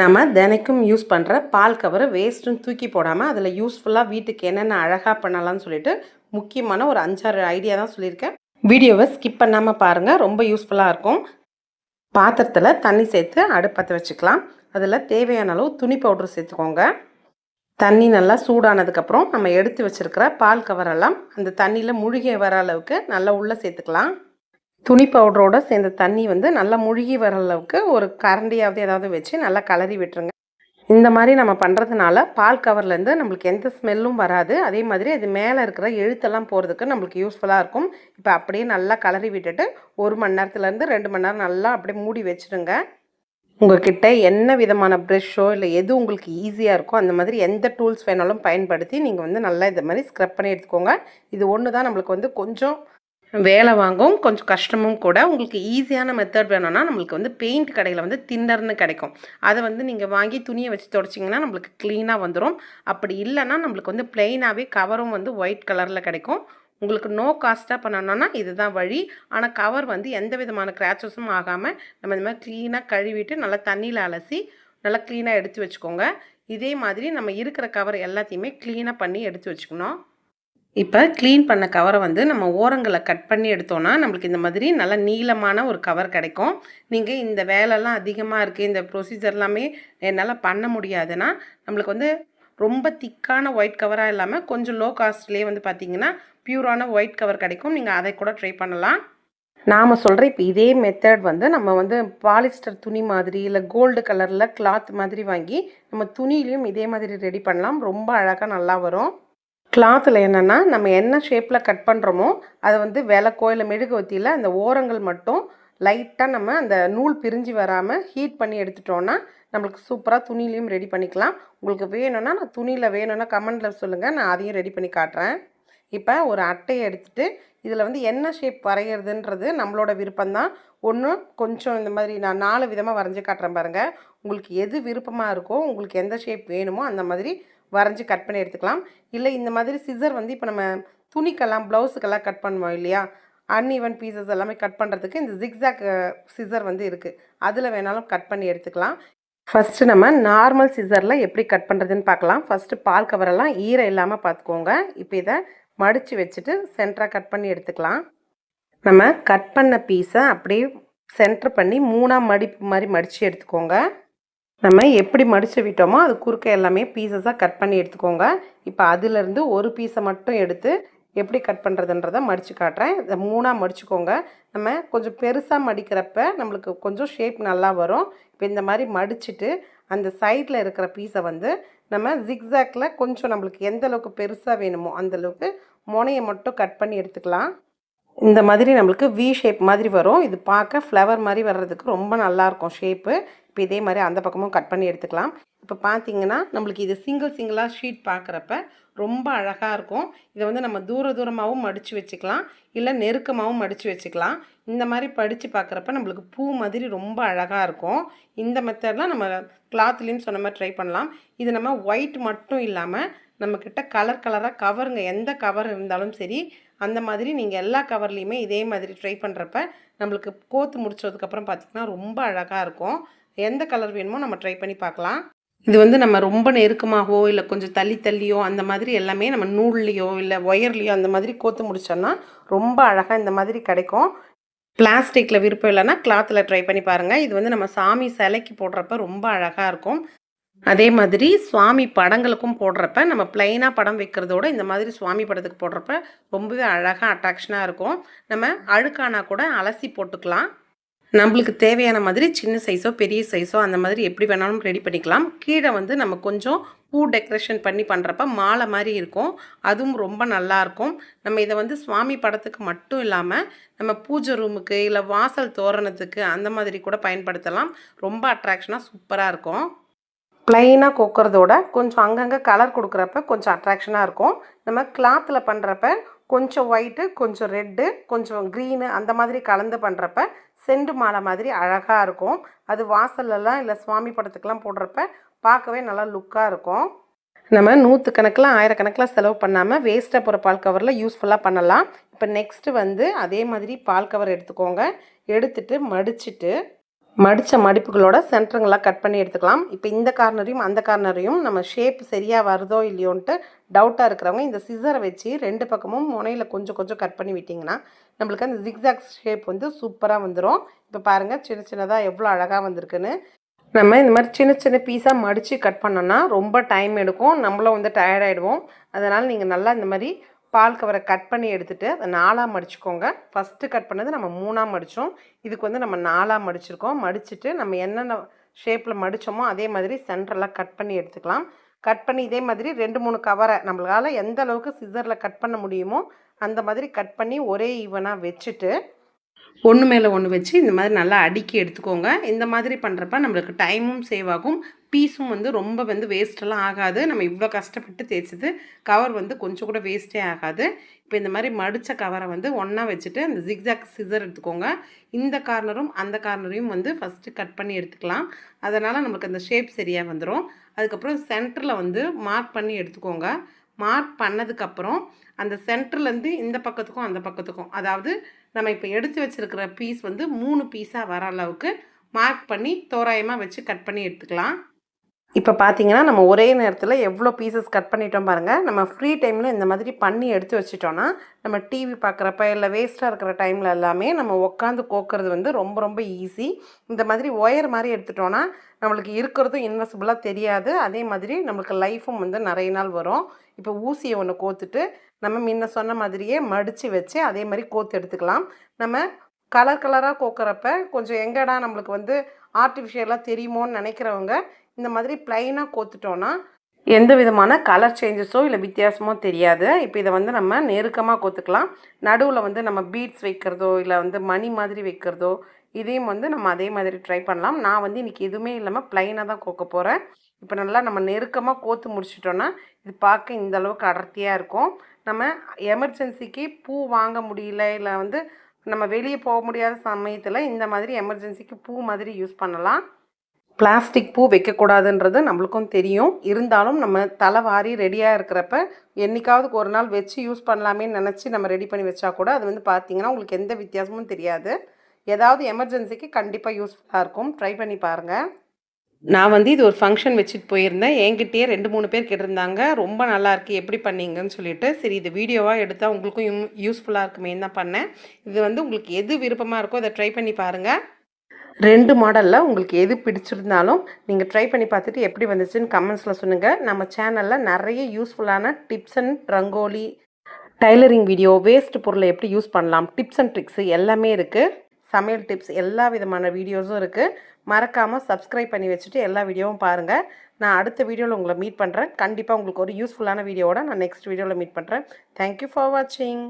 நம்ம தினைக்கும் யூஸ் பண்ணுற பால் கவரை வேஸ்ட்டுன்னு தூக்கி போடாமல் அதில் யூஸ்ஃபுல்லாக வீட்டுக்கு என்னென்ன அழகாக பண்ணலாம்னு சொல்லிட்டு முக்கியமான ஒரு அஞ்சாறு ஐடியா தான் சொல்லியிருக்கேன். வீடியோவை ஸ்கிப் பண்ணாமல் பாருங்கள் ரொம்ப யூஸ்ஃபுல்லாக இருக்கும். பாத்திரத்தில் தண்ணி சேர்த்து அடுப்பற்ற வச்சுக்கலாம். அதில் தேவையான அளவு துணி பவுட்ரு சேர்த்துக்கோங்க. தண்ணி நல்லா சூடானதுக்கப்புறம் நம்ம எடுத்து வச்சுருக்கிற பால் கவரெல்லாம் அந்த தண்ணியில் முழுகி வர அளவுக்கு நல்லா உள்ளே சேர்த்துக்கலாம். துணி பவுடரோட சேர்ந்த தண்ணி வந்து நல்லா முழுகி வர அளவுக்கு ஒரு கரண்டியாவது ஏதாவது வச்சு நல்லா கலரி விட்டுருங்க. இந்த மாதிரி நம்ம பண்ணுறதுனால பால் கவர்லேருந்து நம்மளுக்கு எந்த ஸ்மெல்லும் வராது. அதே மாதிரி அது மேலே இருக்கிற எழுத்தெல்லாம் போகிறதுக்கு நம்மளுக்கு யூஸ்ஃபுல்லாக இருக்கும். இப்போ அப்படியே நல்லா கலரி விட்டுட்டு ஒரு மணி நேரத்துலேருந்து ரெண்டு மணி நேரம் நல்லா அப்படியே மூடி வச்சுடுங்க உங்ககிட்ட என்ன விதமான ப்ரெஷ்ஷோ இல்லை எது உங்களுக்கு ஈஸியாக இருக்கோ அந்த மாதிரி எந்த டூல்ஸ் வேணாலும் பயன்படுத்தி நீங்கள் வந்து நல்லா இந்த மாதிரி ஸ்க்ரப் பண்ணி எடுத்துக்கோங்க. இது ஒன்று தான் நம்மளுக்கு வந்து கொஞ்சம் வேலை வாங்கும் கொஞ்சம் கஷ்டமும் கூட. உங்களுக்கு ஈஸியான மெத்தட் வேணும்னா நம்மளுக்கு வந்து பெயிண்ட் கடையில் வந்து தின்னர்னு கிடைக்கும். அதை வந்து நீங்கள் வாங்கி துணியை வச்சு தொடச்சிங்கன்னா நம்மளுக்கு க்ளீனாக வந்துடும் அப்படி இல்லைன்னா நம்மளுக்கு வந்து ப்ளெயினாகவே கவரும் வந்து ஒயிட் கலரில் கிடைக்கும். உங்களுக்கு நோ காஸ்ட்டாக பண்ணணும்னா இதுதான் வழி. ஆனால் கவர் வந்து எந்த விதமான கிராச்சஸும் ஆகாமல் நம்ம இந்த மாதிரி க்ளீனாக கழுவிட்டு நல்லா தண்ணியில் அலசி நல்லா க்ளீனாக எடுத்து வச்சுக்கோங்க. இதே மாதிரி நம்ம இருக்கிற கவர் எல்லாத்தையுமே க்ளீனாக பண்ணி எடுத்து வச்சுக்கணும். இப்போ க்ளீன் பண்ண கவரை வந்து நம்ம ஓரங்களை கட் பண்ணி எடுத்தோன்னா நம்மளுக்கு இந்த மாதிரி நல்ல நீளமான ஒரு கவர் கிடைக்கும். நீங்கள் இந்த வேலைலாம் அதிகமாக இருக்குது இந்த ப்ரொசீஜர் எல்லாமே என்னால் பண்ண முடியாதுன்னா நம்மளுக்கு வந்து ரொம்ப திக்கான ஒயிட் கவராக இல்லாமல் கொஞ்சம் லோ காஸ்ட்லேயே வந்து பார்த்தீங்கன்னா பியூரான ஒயிட் கவர் கிடைக்கும். நீங்கள் அதை கூட ட்ரை பண்ணலாம். நாம் சொல்கிற இப்போ இதே மெத்தட் வந்து நம்ம வந்து பாலிஸ்டர் துணி மாதிரி இல்லை கோல்டு கலரில் கிளாத் மாதிரி வாங்கி நம்ம துணியிலையும் இதே மாதிரி ரெடி பண்ணலாம். ரொம்ப அழகாக நல்லா வரும். கிளாத்தில் என்னென்னா நம்ம என்ன ஷேப்பில் கட் பண்ணுறோமோ அதை வந்து விளக்கோ இல்லை மெழுகுவத்தியில் அந்த ஓரங்கள் மட்டும் லைட்டாக நம்ம அந்த நூல் பிரிஞ்சு வராமல் ஹீட் பண்ணி எடுத்துட்டோன்னா நம்மளுக்கு சூப்பராக துணிலையும் ரெடி பண்ணிக்கலாம். உங்களுக்கு வேணும்னா நான் துணியில் வேணும்னா கமெண்டில் சொல்லுங்கள் நான் அதையும் ரெடி பண்ணி காட்டுறேன். இப்போ ஒரு அட்டையை எடுத்துகிட்டு இதில் வந்து என்ன ஷேப் வரைகிறதுன்றது நம்மளோட விருப்பம்தான். ஒன்று கொஞ்சம் இந்த மாதிரி நான் நாலு விதமாக வரைஞ்சி காட்டுறேன் பாருங்கள் உங்களுக்கு எது விருப்பமாக இருக்கோ உங்களுக்கு எந்த ஷேப் வேணுமோ அந்த மாதிரி வரைஞ்சி கட் பண்ணி எடுத்துக்கலாம். இல்லை இந்த மாதிரி சிசர் வந்து இப்போ நம்ம துணிக்கெல்லாம் ப்ளவுஸுக்கெல்லாம் கட் பண்ணுவோம் இல்லையா? அன்இவன் பீசஸ் எல்லாமே கட் பண்ணுறதுக்கு இந்த ஜிக்ஸாக் சிசர் வந்து இருக்குது அதில் வேணாலும் கட் பண்ணி எடுத்துக்கலாம். ஃபஸ்ட்டு நம்ம நார்மல் சிசரில் எப்படி கட் பண்ணுறதுன்னு பார்க்கலாம். ஃபஸ்ட்டு பால் கவரெல்லாம் ஈரம் இல்லாமல் பார்த்துக்கோங்க. இப்போ இதை மடித்து வச்சுட்டு சென்டராக கட் பண்ணி எடுத்துக்கலாம். நம்ம கட் பண்ண பீஸை அப்படியே சென்டர் பண்ணி மூணாக மடிப்பு மாதிரி மடித்து எடுத்துக்கோங்க. நம்ம எப்படி மடித்து விட்டோமோ அது குறுக்க எல்லாமே பீசஸாக கட் பண்ணி எடுத்துக்கோங்க. இப்போ அதிலிருந்து ஒரு பீஸை மட்டும் எடுத்து எப்படி கட் பண்ணுறதுன்றதை மடித்து காட்டுறேன். இதை மூணாக மடிச்சுக்கோங்க. நம்ம கொஞ்சம் பெருசாக மடிக்கிறப்ப நம்மளுக்கு கொஞ்சம் ஷேப் நல்லா வரும். இப்போ இந்த மாதிரி மடிச்சுட்டு அந்த சைடில் இருக்கிற பீஸை வந்து நம்ம ஜிக்ஸாக்கில் கொஞ்சம் நம்மளுக்கு எந்த அளவுக்கு பெருசாக வேணுமோ அந்தளவுக்கு முனையை மட்டும் கட் பண்ணி எடுத்துக்கலாம். இந்த மாதிரி நம்மளுக்கு வி ஷேப் மாதிரி வரும். இது பார்க்க ஃப்ளவர் மாதிரி வர்றதுக்கு ரொம்ப நல்லாயிருக்கும் ஷேப்பு இப்போ இதே மாதிரி அந்த பக்கமும் கட் பண்ணி எடுத்துக்கலாம். இப்போ பார்த்தீங்கன்னா நம்மளுக்கு இது சிங்கிள் சிங்கிளாக ஷீட் பார்க்குறப்ப ரொம்ப அழகாக இருக்கும். இதை வந்து நம்ம தூர தூரமாகவும் மடித்து வச்சுக்கலாம். இல்லை நெருக்கமாகவும் மடித்து வச்சுக்கலாம். இந்த மாதிரி படித்து பார்க்குறப்ப நம்மளுக்கு பூ மாதிரி ரொம்ப அழகாக இருக்கும். இந்த மெத்தட்லாம் நம்ம கிளாத்லேயும் சொன்ன மாதிரி ட்ரை பண்ணலாம். இது நம்ம ஒயிட் மட்டும் இல்லாமல் நம்மக்கிட்ட கலர் கலராக கவருங்க எந்த கவர் இருந்தாலும் சரி அந்த மாதிரி நீங்கள் எல்லா கவர்லேயுமே இதே மாதிரி ட்ரை பண்ணுறப்ப நம்மளுக்கு கோத்து முடிச்சதுக்கப்புறம் பார்த்திங்கன்னா ரொம்ப அழகாக இருக்கும். எந்த கலர் வேணுமோ நம்ம ட்ரை பண்ணி பார்க்கலாம் இது வந்து நம்ம ரொம்ப நெருக்கமாகவோ இல்லை கொஞ்சம் தள்ளி தள்ளியோ அந்த மாதிரி எல்லாமே நம்ம நூல்லையோ இல்லை ஒயர்லேயோ அந்த மாதிரி கோத்து முடிச்சோன்னா ரொம்ப அழகாக இந்த மாதிரி கிடைக்கும். பிளாஸ்டிக்கில் விருப்பம் இல்லைன்னா கிளாத்தில் ட்ரை பண்ணி பாருங்கள் இது வந்து நம்ம சாமி சிலைக்கு போடுறப்ப ரொம்ப அழகாக இருக்கும். அதே மாதிரி சுவாமி படங்களுக்கும் போடுறப்ப நம்ம பிளைனாக படம் வைக்கிறதோட இந்த மாதிரி சுவாமி படத்துக்கு போடுறப்ப ரொம்பவே அழகாக அட்ராக்ஷனாக இருக்கும். நம்ம அழுக்கானா கூட அலசி போட்டுக்கலாம். நம்மளுக்கு தேவையான மாதிரி சின்ன சைஸோ பெரிய சைஸோ அந்த மாதிரி எப்படி வேணாலும் ரெடி பண்ணிக்கலாம். கீழே வந்து நம்ம கொஞ்சம் பூ டெக்கரேஷன் பண்ணி பண்ணுறப்ப மாலை மாதிரி இருக்கும். அதுவும் ரொம்ப நல்லாயிருக்கும் நம்ம இதை வந்து சுவாமி படத்துக்கு மட்டும் இல்லாமல் நம்ம பூஜை ரூமுக்கு இல்லை வாசல் தோரணத்துக்கு அந்த மாதிரி கூட பயன்படுத்தலாம். ரொம்ப அட்ராக்ஷனாக சூப்பராக இருக்கும். ப்ளைனாக கொக்கிறதோட கொஞ்சம் அங்கங்கே கலர் கொடுக்குறப்ப கொஞ்சம் அட்ராக்ஷனாக இருக்கும். நம்ம கிளாத்தில் பண்ணுறப்ப கொஞ்சம் ஒயிட்டு கொஞ்சம் ரெட்டு கொஞ்சம் க்ரீனு அந்த மாதிரி கலந்து பண்ணுறப்ப செண்டு மாலை மாதிரி அழகாக இருக்கும். அது வாசல்லலாம் இல்லை சுவாமி படத்துக்கெலாம் போடுறப்ப பார்க்கவே நல்லா லுக்காக இருக்கும். நம்ம நூற்றுக்கணக்கில் ஆயிரக்கணக்கில் செலவு பண்ணாமல் வேஸ்ட்டாக போகிற பால் கவரில் யூஸ்ஃபுல்லாக பண்ணலாம். இப்போ நெக்ஸ்ட்டு வந்து அதே மாதிரி பால் கவர் எடுத்துக்கோங்க. எடுத்துட்டு மடிச்சிட்டு மடித்த மடிப்புகளோட சென்டருங்களாக கட் பண்ணி எடுத்துக்கலாம். இப்போ இந்த கார்னரையும் அந்த கார்னரையும் நம்ம ஷேப் சரியாக வருதோ இல்லையோன்ட்டு டவுட்டாக இருக்கிறவங்க இந்த சிசரை வச்சு ரெண்டு பக்கமும் முனையில் கொஞ்சம் கொஞ்சம் கட் பண்ணி விட்டிங்கன்னா நம்மளுக்கு அந்த ஜிக்ஸாக் ஷேப் வந்து சூப்பராக வந்துடும் இப்போ பாருங்கள் சின்ன சின்னதாக எவ்வளோ அழகாக வந்திருக்குன்னு. நம்ம இந்த மாதிரி சின்ன சின்ன பீஸாக மடித்து கட் பண்ணோன்னா ரொம்ப டைம் எடுக்கும். நம்மளும் வந்து டயர்டாகிடுவோம் அதனால் நீங்கள் நல்லா இந்த மாதிரி பால் கவரை கட் பண்ணி எடுத்துகிட்டு அதை நாலாக மடிச்சுக்கோங்க. ஃபஸ்ட்டு கட் பண்ணது நம்ம மூணாக மடித்தோம் இதுக்கு வந்து நம்ம நாலாக மடிச்சிருக்கோம். மடிச்சுட்டு நம்ம என்னென்ன ஷேப்பில் மடித்தோமோ அதே மாதிரி சென்டரெல்லாம் கட் பண்ணி எடுத்துக்கலாம். கட் பண்ணி இதே மாதிரி ரெண்டு மூணு கவரை நம்மளால் எந்த அளவுக்கு சிசரில் கட் பண்ண முடியுமோ அந்த மாதிரி கட் பண்ணி ஒரே ஈவனாக வச்சுட்டு ஒன்று மேலே ஒன்று வச்சு இந்த மாதிரி நல்லா அடுக்கி எடுத்துக்கோங்க. இந்த மாதிரி பண்ணுறப்ப நம்மளுக்கு டைமும் சேவ் ஆகும். பீஸும் வந்து ரொம்ப வந்து வேஸ்ட்டெல்லாம் ஆகாது. நம்ம இவ்வளோ கஷ்டப்பட்டு தேய்ச்சது கவர் வந்து கொஞ்சம் கூட வேஸ்ட்டே ஆகாது. இப்போ இந்த மாதிரி மடித்த கவரை வந்து ஒன்றா வச்சுட்டு அந்த ஜிக்ஸாக் சிசர் எடுத்துக்கோங்க. இந்த கார்னரும் அந்த கார்னரையும் வந்து ஃபஸ்ட்டு கட் பண்ணி எடுத்துக்கலாம். அதனால் நமக்கு அந்த ஷேப் சரியாக வந்துடும் அதுக்கப்புறம் சென்டரில் வந்து மார்க் பண்ணி எடுத்துக்கோங்க. மார்க் பண்ணதுக்கப்புறம் அந்த சென்டர்லேருந்து இந்த பக்கத்துக்கும் அந்த பக்கத்துக்கும் அதாவது நம்ம இப்போ எடுத்து வச்சுருக்கிற பீஸ் வந்து மூணு பீஸாக வர அளவுக்கு மார்க் பண்ணி தோராயமாக வச்சு கட் பண்ணி எடுத்துக்கலாம். இப்போ பார்த்தீங்கன்னா நம்ம ஒரே நேரத்தில் எவ்வளோ பீசஸ் கட் பண்ணிட்டோம் பாருங்கள் நம்ம ஃப்ரீ டைமில் இந்த மாதிரி பண்ணி எடுத்து வச்சிட்டோன்னா நம்ம டிவி பார்க்குறப்ப இல்லை வேஸ்ட்டாக இருக்கிற டைமில் எல்லாமே நம்ம உட்காந்து கோக்கிறது வந்து ரொம்ப ரொம்ப ஈஸி இந்த மாதிரி ஒயர் மாதிரி எடுத்துட்டோன்னா நம்மளுக்கு இருக்கிறதும் இன்வெசிபிளாக தெரியாது. அதே மாதிரி நம்மளுக்கு லைஃப்பும் வந்து நிறைய நாள் வரும். இப்போ ஊசியை ஒன்று கோத்துட்டு நம்ம முன்ன சொன்ன மாதிரியே மடித்து வச்சு அதே மாதிரி கோத்து எடுத்துக்கலாம். நம்ம கலர் கலராக கோக்கிறப்ப கொஞ்சம் எங்கடா நம்மளுக்கு வந்து ஆர்டிஃபிஷியலாக தெரியுமோன்னு நினைக்கிறவங்க இந்த மாதிரி ப்ளைனாக கோத்துட்டோன்னா எந்த விதமான கலர் சேஞ்சஸோ இல்லை வித்தியாசமோ தெரியாது. இப்போ இதை வந்து நம்ம நெருக்கமாக கோத்துக்கலாம். நடுவில் வந்து நம்ம பீட்ஸ் வைக்கிறதோ இல்லை வந்து மணி மாதிரி வைக்கிறதோ இதையும் வந்து நம்ம அதே மாதிரி ட்ரை பண்ணலாம். நான் வந்து இன்றைக்கி எதுவுமே இல்லாமல் ப்ளைனாக தான் கோக்க போகிறேன் இப்போ நல்லா நம்ம நெருக்கமாக கோத்து முடிச்சிட்டோன்னா இது பார்க்க இந்த அளவுக்கு அடர்த்தியாக இருக்கும். நம்ம எமர்ஜென்சிக்கு பூ வாங்க முடியல இல்லை வந்து நம்ம வெளியே போக முடியாத சமயத்தில் இந்த மாதிரி எமர்ஜென்சிக்கு பூ மாதிரி யூஸ் பண்ணலாம். பிளாஸ்டிக் பூ வைக்கக்கூடாதுன்றது நம்மளுக்கும் தெரியும். இருந்தாலும் நம்ம தலை வாரி ரெடியாக இருக்கிறப்ப என்றைக்காவது ஒரு நாள் வச்சு யூஸ் பண்ணலாமேன்னு நினச்சி நம்ம ரெடி பண்ணி வச்சா கூட அது வந்து பார்த்திங்கன்னா உங்களுக்கு எந்த வித்தியாசமும் தெரியாது. ஏதாவது எமர்ஜென்சிக்கு கண்டிப்பாக யூஸ்ஃபுல்லாக இருக்கும். ட்ரை பண்ணி பாருங்கள் நான் வந்து இது ஒரு ஃபங்க்ஷன் வச்சுட்டு போயிருந்தேன். என்கிட்டயே ரெண்டு மூணு பேர் கேட்டிருந்தாங்க. ரொம்ப நல்லா இருக்குது எப்படி பண்ணீங்கன்னு சொல்லிட்டு. சரி இது வீடியோவாக எடுத்தால் உங்களுக்கும் யூ யூஸ்ஃபுல்லாக இருக்குமேன்னு தான் பண்ணேன். இது வந்து உங்களுக்கு எது விருப்பமாக இருக்கோ அதை ட்ரை பண்ணி பாருங்கள் ரெண்டு மாடலில் உங்களுக்கு எது பிடிச்சிருந்தாலும் நீங்கள் ட்ரை பண்ணி பார்த்துட்டு எப்படி வந்துச்சுன்னு கமெண்ட்ஸில் சொல்லுங்கள் நம்ம சேனலில் நிறைய யூஸ்ஃபுல்லான tips and rangoli tailoring video waste பொருளை எப்படி யூஸ் பண்ணலாம் டிப்ஸ் அண்ட் ட்ரிக்ஸு எல்லாமே இருக்குது சமையல் டிப்ஸ் எல்லா விதமான வீடியோஸும் இருக்குது மறக்காமல் சப்ஸ்கிரைப் பண்ணி வச்சுட்டு எல்லா வீடியோவும் பாருங்கள் நான் அடுத்த வீடியோவில் உங்களை மீட் பண்ணுறேன் கண்டிப்பாக உங்களுக்கு ஒரு யூஸ்ஃபுல்லான வீடியோவோட நான் நெக்ஸ்ட் வீடியோவில் மீட் பண்ணுறேன் தேங்க்யூ ஃபார் வாட்சிங்